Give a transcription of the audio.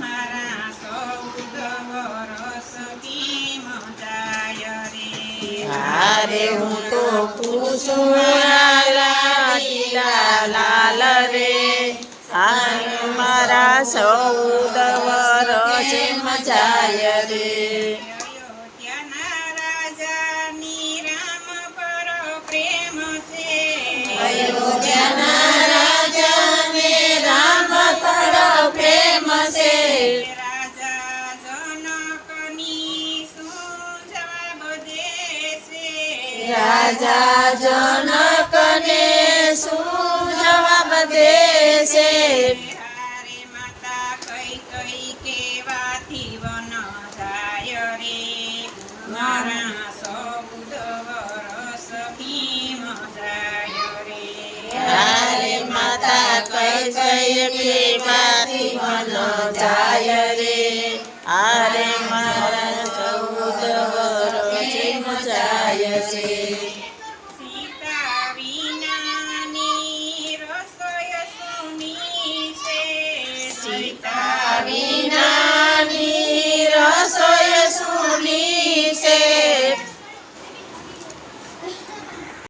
મારા સૌદ વરસ કેમ જાય રે. હારે હું તો પૂછું લાલા રે. મારા સૌદ વરસ મજાય રે. રાજાની રામ પર પ્રેમ છે. અયોધ્યાના રાજા જનકને શું જવાબ દેશે? જાય મન જાય રે. આરે મારા David.